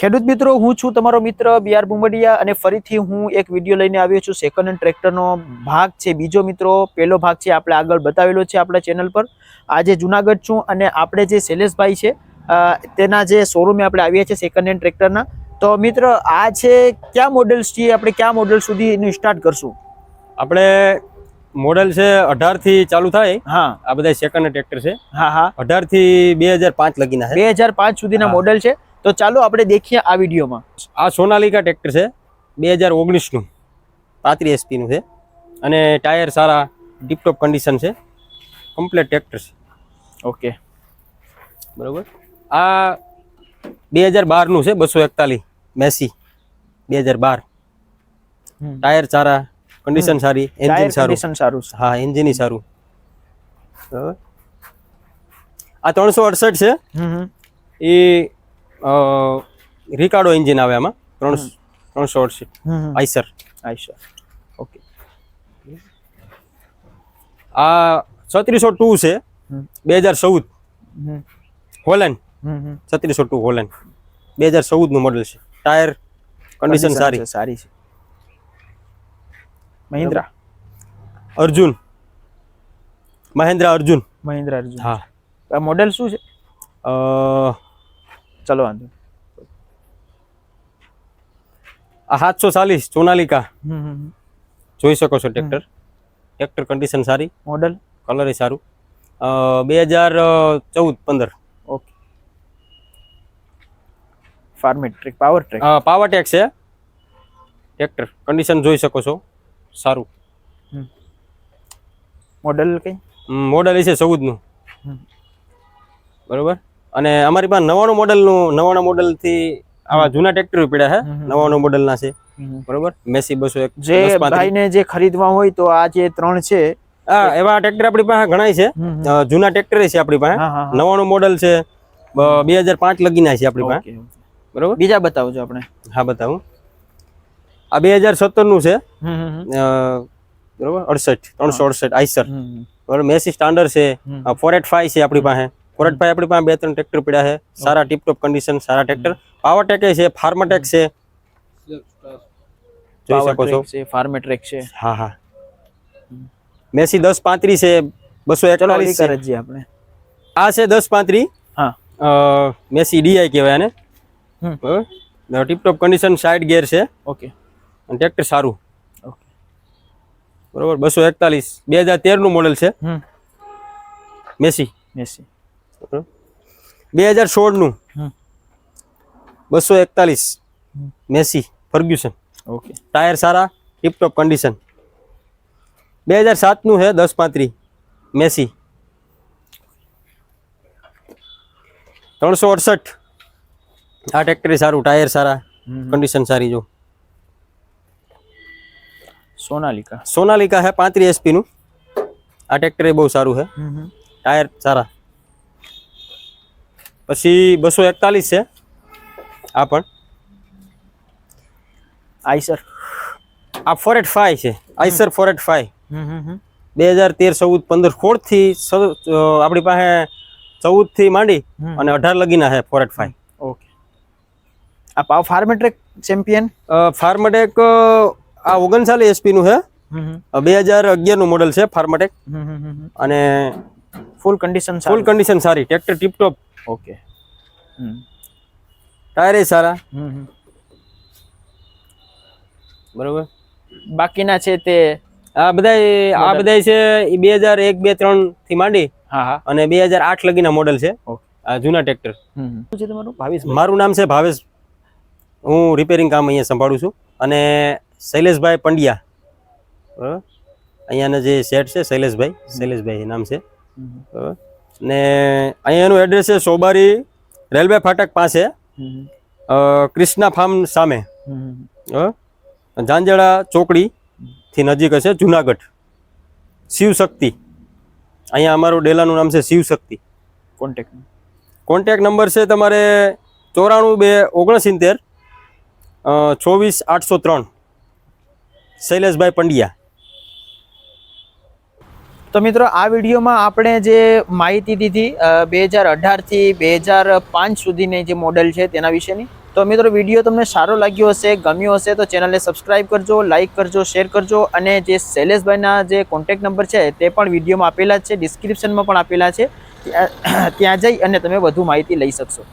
ખેડૂત મિત્રો હું છું તમારો મિત્ર બી આર બુમડિયા અને ફરીથી હું એક વીડિયો લઈને આવ્યો છું. સેકન્ડ હેન્ડ ટ્રેક્ટરનો ભાગ છે બીજો મિત્રો પહેલો ભાગ છે આપણે આગળ બતાવેલો છે આપણા ચેનલ પર. આજે જુનાગઢ છું અને આપણે જે શૈલેષભાઈ છે તેના જે શોરૂમે આપણે આવ્યા છે સેકન્ડ હેન્ડ ટ્રેક્ટરના તો મિત્ર આ છે કયા મોડલ્સ છીએ? આપણે કયા મોડલ સુધી એનું સ્ટાર્ટ કરશું? આપણે મોડેલ છે અઢારથી ચાલુ થાય. હા. આ બધા સેકન્ડ ટ્રેક્ટર છે. હા હા. અઢારથી બે હજાર પાંચ લગીના બે હજાર પાંચ સુધીના. મોડલ છે. તો ચાલો આપણે દેખીએ આ વિડીયોમાં. આ સોનાલિકા ટ્રેક્ટર છે બે હજાર ઓગણીસનું. પાંત્રીસ એસપીનું છે. અને ટાયર સારા ડીપટોપ કન્ડિશન છે. કમ્પ્લેટ ટ્રેક્ટર છે. ઓકે. બરોબર. આ બે હજાર બારનું છે બસો એકતાલીસ મેસી. બે હજાર બાર. ટાયર સારા કન્ડિશન સારી એન્જિન સારું. સારું હા એન્જિન સારું. બરાબર. આ ત્રણસો અડસઠ છે. એ રિકાર્ડો એન્જિન આવે આમાં. ત્રણસો ત્રણસો શોર્ટ છે. આઈસર આઈસર ઓકે આ છત્રીસો ટુ છે. બે હજાર ચૌદ. હોલેન્ડ. છત્રીસો ટુ હોલેન્ડ બે હજાર ચૌદનું મોડલ છે. ટાયર કન્ડિશન સારી. છે, સારી છે. મહિન્દ્રા. અર્જુન. મહેન્દ્રા અર્જુન. મહિન્દ્રા અર્જુન. હા. આ મોડેલ શું છે? અ, ચલો વાંધો નહીં. આ સાતસો ચાલીસ સોનાલિકા હમ હમ હમ. જોઈ શકો છો ટ્રેક્ટર ટ્રેક્ટર કન્ડિશન સારી મોડેલ કલર સારું બે હજાર ચૌદ પંદર okay farm track power track power tech છે ટ્રેક્ટર કન્ડિશન જોઈ શકો છો સારું મોડેલ કઈ મોડલ છે ચૌદનું હમ. બરોબર અને અમારી પાસે નવાણું મોડલનું નવાણું મોડલથી આવા જૂના ટ્રેક્ટર પડ્યા છે. નવાણું મોડલના છે. બરોબર? મેસી બસો એક જે ભાઈને જે ખરીદવા હોય તો આ જે ત્રણ છે હા એવા ટ્રેક્ટર આપણી પાસે ઘણા છે. જૂના ટ્રેક્ટર છે આપણી પાસે. નવાણું મોડલ છે. બે હજાર પાંચ લગીના છે આપણી પાસે. બરોબર? બીજા બતાવજો આપણે. હા બતાવું. આ બે હજાર સત્તરનું છે. બરોબર? અડસઠ ત્રણસો અડસઠ આઈસર. બરોબર? મેસી સ્ટાન્ડર્ડ છે. ફોર એટ ફાઈવ છે આપણી પાસે. ફાઈવ આપણી પાસે બે ત્રણ ટ્રેક્ટર પડ્યા છે. સારા ટીપટોપ કન્ડિશન સારા ટ્રેક્ટર પાવરટેક છે ફાર્માટેક છે. જોઈ શકો છો. છે ફાર્મેટ્રેક છે. હા હા. મેસી દસ પાંત્રીસ છે બસો એકતાલીસ છે. આપણે. આ છે દસ પાંત્રીસ હા. મેસી ડીઆઈ કહેવાય આને. બરોબર ટીપટોપ કન્ડિશન સાઈડ ગેર છે. ઓકે અને ટ્રેક્ટર સારું. ઓકે બરોબર બસો એકતાલીસ. બે હજાર તેરનું મોડેલ છે. મેસી. મેસી. બે હજાર સોળનું. નું બસો એકતાલીસ. Massey Ferguson. ઓકે. ટાયર સારા ટીપટોપ કન્ડિશન બે હજાર સાતનું છે દસ પાંત્રી મેસી. ત્રણસો અડસઠ. આ ટ્રેક્ટર સારું ટાયર સારા. કન્ડિશન સારી જો. સોનાલિકા. સોનાલિકા છે પાંત્રીસ એસપીનું આ ટ્રેક્ટર બહુ સારું છે. ટાયર સારા. પછી બસો એકતાલીસ છે. આ પણ. આઈસર. આ ફોર એટ ફાઈવ છે. Eicher four eight five hmm hmm hmm. બે હજાર તેર ચૌદ પંદર સોળથી આપણી પાસે ચૌદથી માંડી અને અઢાર લગીના છે ફોર એટ ફાઈવ ઓકે. આ પાવ ફાર્મેટ્રેક ચેમ્પિયન? ફાર્મેટેક આ ઓગણસાલી એસપીનું છે. બે હજાર અગિયારનું મોડલ છે ફાર્મેટેક. અને ફૂલ કન્ડિશન ફૂલ કન્ડિશન સારી. Tractor tiptop okay. હમ. ટાયરે સારા. બરોબર. બાકીના છે તે આ બધાય આ બધાય છે બે હજાર એક બે ત્રણથી માંડી હા હા. અને બે હજાર આઠ લગીના મોડલ છે. આ જૂના ટ્રેક્ટર. તમારું? ભાવીસ મારું નામ છે ભાવેશ. હું રિપેરિંગ કામ અહીંયા સંભાળું છું. અને શૈલેષભાઈ પંડ્યા. બરાબર. અહીંયાના જે સેટ છે શૈલેષભાઈ. શૈલેષભાઈ નામ છે. બરાબર. ને અહીંયાનું એડ્રેસ છે સોબારી રેલવે ફાટક પાસે ક્રિષ્ના ફાર્મ સામે? ઝાંઝડા ચોકડીથી નજીક હશે જુનાગઢ. શિવશક્તિ. અહીંયા અમારું ડેલાનું નામ છે શિવશક્તિ. કોન્ટેક્ટ કોન્ટેક નંબર છે તમારે ચોરાણું બે ઓગણસિત્તેર ચોવીસ આઠસો ત્રણ. શૈલેષભાઈ પંડ્યા. તો મિત્રો, આ વિડીયોમાં આપણે જે માહિતી દીધી બે હજાર અઢારથી બે હજાર પાંચ સુધીની જે મોડેલ છે તેના વિશેની. તો મિત્રો, વીડિયો તમને સારો લાગ્યો હશે, ગમ્યો હશે, તો ચેનલને સબસ્ક્રાઇબ કરજો લાઇક કરજો શેર કરજો, અને જે શૈલેષભાઈના જે કોન્ટેક્ટ નંબર છે તે પણ વિડીયોમાં આપેલા છે ડિસ્ક્રિપ્શનમાં પણ આપેલા છે. ત્યાં જઈ અને તમે વધુ માહિતી લઈ શકશો.